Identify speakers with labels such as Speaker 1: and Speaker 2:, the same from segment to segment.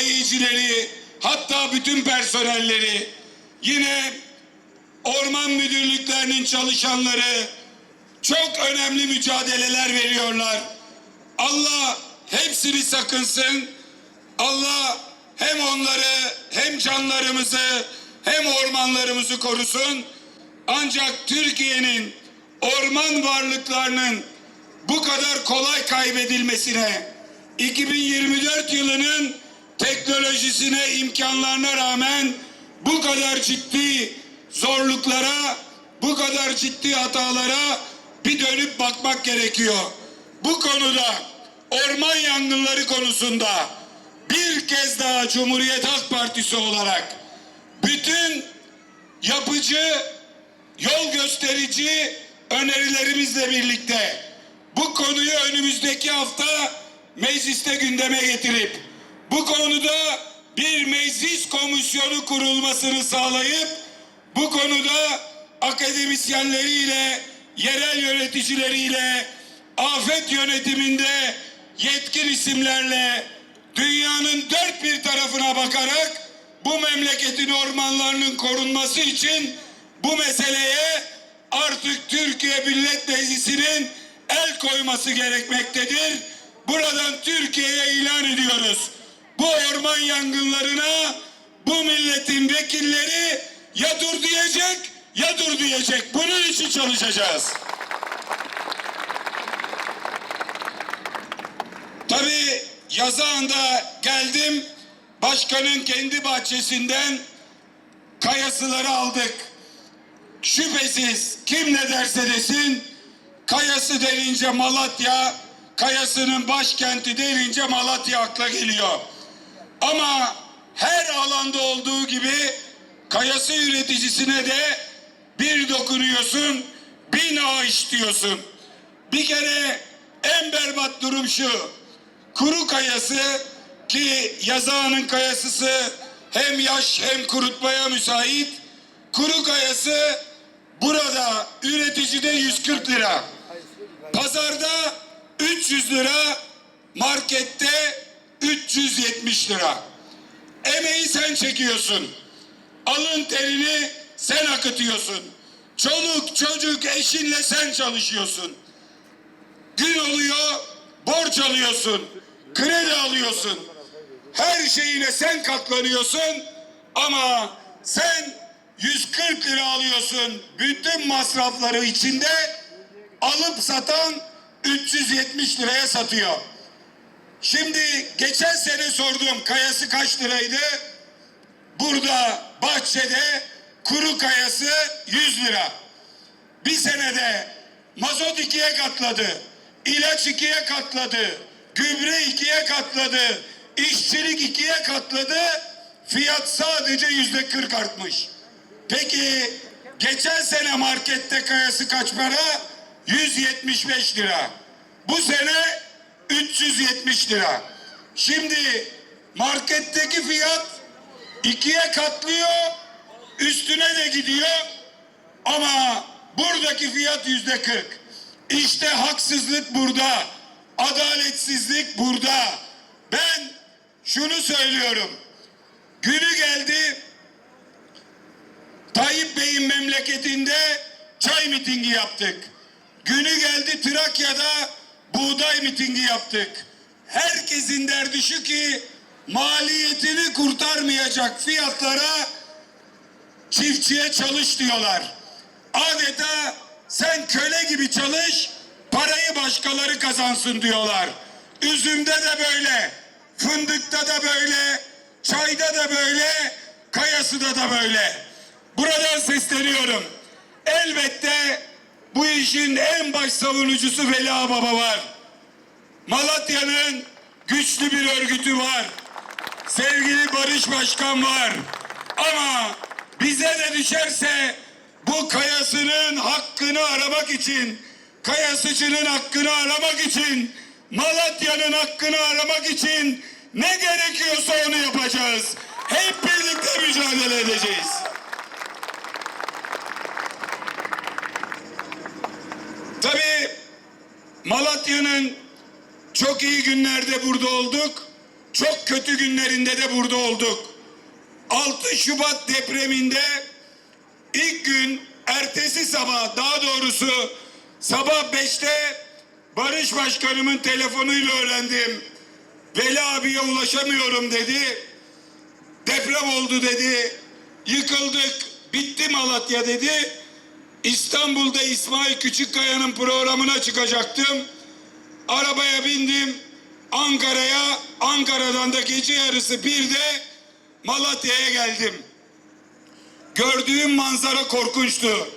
Speaker 1: itfaiyecileri, hatta bütün personelleri, yine orman müdürlüklerinin çalışanları çok önemli mücadeleler veriyorlar. Allah hepsini sakınsın. Allah hem onları hem canlarımızı hem ormanlarımızı korusun. Ancak Türkiye'nin orman varlıklarının bu kadar kolay kaybedilmesine 2024 yılının teknolojisine imkanlarına rağmen bu kadar ciddi zorluklara bu kadar ciddi hatalara bir dönüp bakmak gerekiyor. Bu konuda orman yangınları konusunda bir kez daha Cumhuriyet Halk Partisi olarak bütün yapıcı, yol gösterici önerilerimizle birlikte bu konuyu önümüzdeki hafta mecliste gündeme getirip bir meclis komisyonu kurulmasını sağlayıp bu konuda akademisyenleriyle, yerel yöneticileriyle, afet yönetiminde yetkin isimlerle dünyanın dört bir tarafına bakarak bu memleketin ormanlarının korunması için bu meseleye artık Türkiye Millet Meclisi'nin el koyması gerekmektedir. Buradan Türkiye'ye ilan ediyoruz. Bu orman yangınlarına bu milletin vekilleri ya dur diyecek ya dur diyecek. Bunun için çalışacağız. Tabii yazağında geldim. Başkanın kendi bahçesinden kayasıları aldık. Şüphesiz kim ne derse desin kayası denince Malatya, kayasının başkenti denince Malatya akla geliyor. Ama her alanda olduğu gibi kayası üreticisine de bir dokunuyorsun, bin ağaç diyorsun. Bir kere en berbat durum şu. Kuru kayası ki yazağının kayasısı hem yaş hem kurutmaya müsait. Kuru kayası burada üreticide 140 lira. Pazarda 300 lira, markette 370 lira. Emeği sen çekiyorsun. Alın terini sen akıtıyorsun. Çoluk çocuk eşinle sen çalışıyorsun. Gün oluyor borç alıyorsun. Kredi alıyorsun. Her şeyine sen katlanıyorsun ama sen 140 lira alıyorsun. Bütün masrafları içinde alıp satan 370 liraya satıyor. Şimdi geçen sene sordum kayası kaç liraydı? Burada bahçede kuru kayası 100 lira. Bir senede mazot ikiye katladı. ilaç ikiye katladı. Gübre ikiye katladı. işçilik ikiye katladı. Fiyat sadece yüzde 40 artmış. Peki geçen sene markette kayası kaç para? 175 lira. Bu sene 370 lira. Şimdi marketteki fiyat ikiye katlıyor, üstüne de gidiyor ama buradaki fiyat yüzde 40. İşte haksızlık burada, adaletsizlik burada. Ben şunu söylüyorum. Günü geldi Tayyip Bey'in memleketinde çay mitingi yaptık. Günü geldi Trakya'da buğday mitingi yaptık. Herkesin derdi şu ki maliyetini kurtarmayacak fiyatlara çiftçiye çalış diyorlar. Adeta sen köle gibi çalış, parayı başkaları kazansın diyorlar. Üzümde de böyle, fındıkta da böyle, çayda da böyle, kayasıda da böyle. Buradan sesleniyorum. Elbette bu işin en baş savunucusu Veli Baba var. Malatya'nın güçlü bir örgütü var. Sevgili Barış Başkan var. Ama bize de düşerse bu kayasının hakkını aramak için, kayasıcının hakkını aramak için, Malatya'nın hakkını aramak için ne gerekiyorsa onu yapacağız. Hep birlikte mücadele edeceğiz. Malatya'nın çok iyi günlerde burada olduk. çok kötü günlerinde de burada olduk. 6 Şubat depreminde ilk gün ertesi sabah daha doğrusu sabah 5'te Barış Başkanımın telefonuyla öğrendim. Veli abiye ulaşamıyorum dedi. Deprem oldu dedi. Yıkıldık. Bitti Malatya dedi. İstanbul'da İsmail Küçükkaya'nın programına çıkacaktım. Arabaya bindim. Ankara'ya, Ankara'dan da gece yarısı bir de Malatya'ya geldim. Gördüğüm manzara korkunçtu.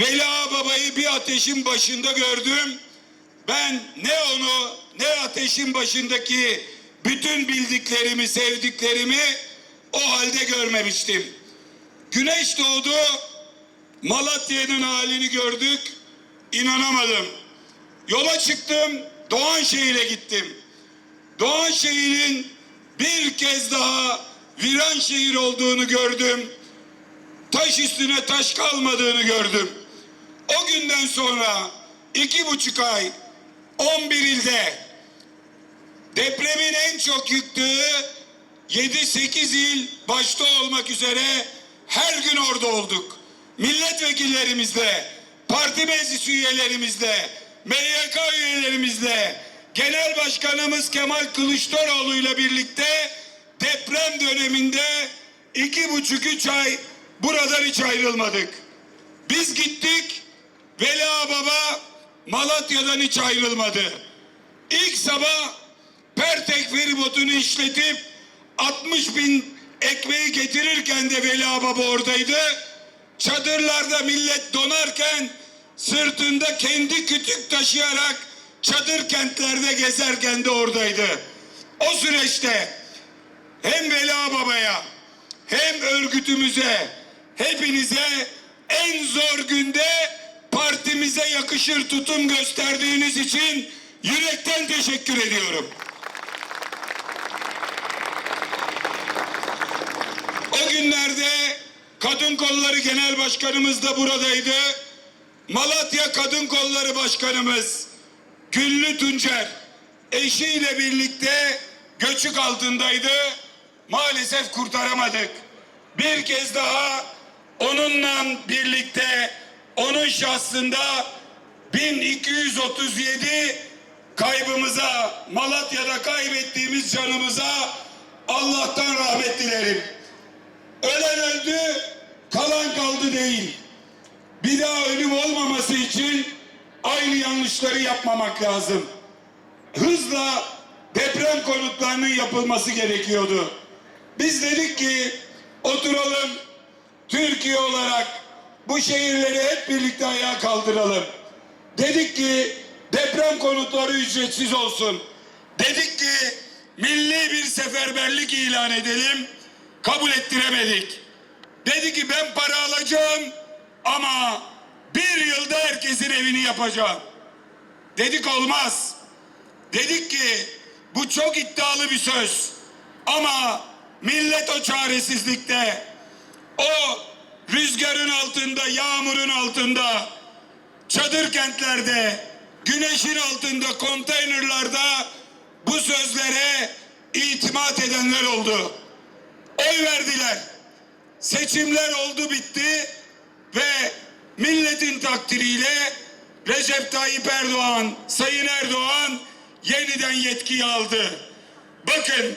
Speaker 1: Veli Ağa babayı bir ateşin başında gördüm. Ben ne onu ne ateşin başındaki bütün bildiklerimi, sevdiklerimi o halde görmemiştim. Güneş doğdu. Malatya'nın halini gördük. İnanamadım. Yola çıktım. Doğanşehir'e gittim. Doğanşehir'in bir kez daha viran şehir olduğunu gördüm. Taş üstüne taş kalmadığını gördüm. O günden sonra iki buçuk ay 11 ilde depremin en çok yıktığı 7-8 il başta olmak üzere her gün orada olduk. Milletvekillerimizle, parti meclis üyelerimizle, MYK üyelerimizle, Genel Başkanımız Kemal Kılıçdaroğlu ile birlikte deprem döneminde iki buçuk üç ay buradan hiç ayrılmadık. Biz gittik, Veli Ağa Baba Malatya'dan hiç ayrılmadı. İlk sabah Pertek feribotunu işletip 60 bin ekmeği getirirken de Veli Baba oradaydı. Çadırlarda millet donarken sırtında kendi kütük taşıyarak çadır kentlerde gezerken de oradaydı. O süreçte hem Veli Ağa Baba'ya hem örgütümüze hepinize en zor günde partimize yakışır tutum gösterdiğiniz için yürekten teşekkür ediyorum. O günlerde Kadın Kolları Genel Başkanımız da buradaydı. Malatya Kadın Kolları Başkanımız Güllü Tuncer eşiyle birlikte göçük altındaydı. Maalesef kurtaramadık. Bir kez daha onunla birlikte onun şahsında 1237 kaybımıza Malatya'da kaybettiğimiz canımıza Allah'tan rahmet dilerim. Ölen öldü, kalan kaldı değil. Bir daha ölüm olmaması için aynı yanlışları yapmamak lazım. Hızla deprem konutlarının yapılması gerekiyordu. Biz dedik ki oturalım Türkiye olarak bu şehirleri hep birlikte ayağa kaldıralım. Dedik ki deprem konutları ücretsiz olsun. Dedik ki milli bir seferberlik ilan edelim. Kabul ettiremedik. Dedi ki ben para alacağım ama bir yılda herkesin evini yapacağım. Dedik olmaz. Dedik ki bu çok iddialı bir söz. Ama millet o çaresizlikte, o rüzgarın altında, yağmurun altında, çadır kentlerde, güneşin altında, konteynerlarda bu sözlere itimat edenler oldu. Oy verdiler. Seçimler oldu bitti ve milletin takdiriyle Recep Tayyip Erdoğan, Sayın Erdoğan yeniden yetkiyi aldı. Bakın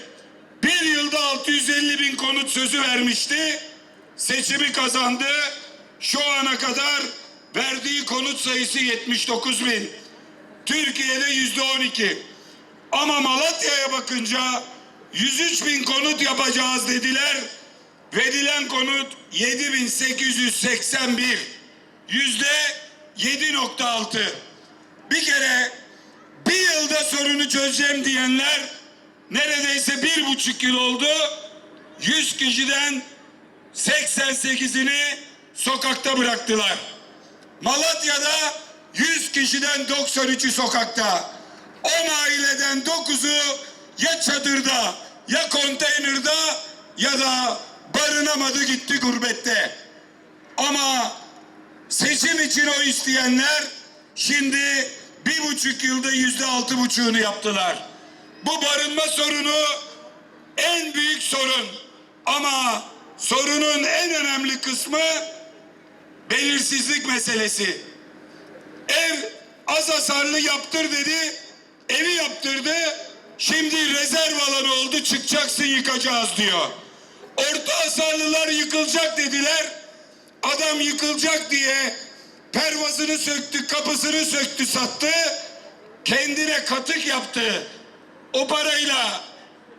Speaker 1: bir yılda 650 bin konut sözü vermişti. Seçimi kazandı. Şu ana kadar verdiği konut sayısı 79 bin. Türkiye'de yüzde 12. Ama Malatya'ya bakınca 103 bin konut yapacağız dediler. Verilen konut 7881. Yüzde 7.6. Bir kere bir yılda sorunu çözeceğim diyenler neredeyse bir buçuk yıl oldu. 100 kişiden 88'ini sokakta bıraktılar. Malatya'da 100 kişiden 93'ü sokakta. 10 aileden 9'u ya çadırda ya konteynerde ya da barınamadı gitti gurbette. Ama seçim için o isteyenler şimdi bir buçuk yılda yüzde altı buçuğunu yaptılar. Bu barınma sorunu en büyük sorun. Ama sorunun en önemli kısmı belirsizlik meselesi. Ev az hasarlı yaptır dedi. Evi yaptırdı. Şimdi rezerv alanı oldu çıkacaksın yıkacağız diyor. Orta hasarlılar yıkılacak dediler. Adam yıkılacak diye pervazını söktü, kapısını söktü, sattı. Kendine katık yaptı. O parayla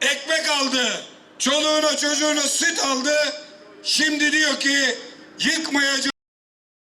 Speaker 1: ekmek aldı. Çoluğuna çocuğuna süt aldı. Şimdi diyor ki yıkmayacağım.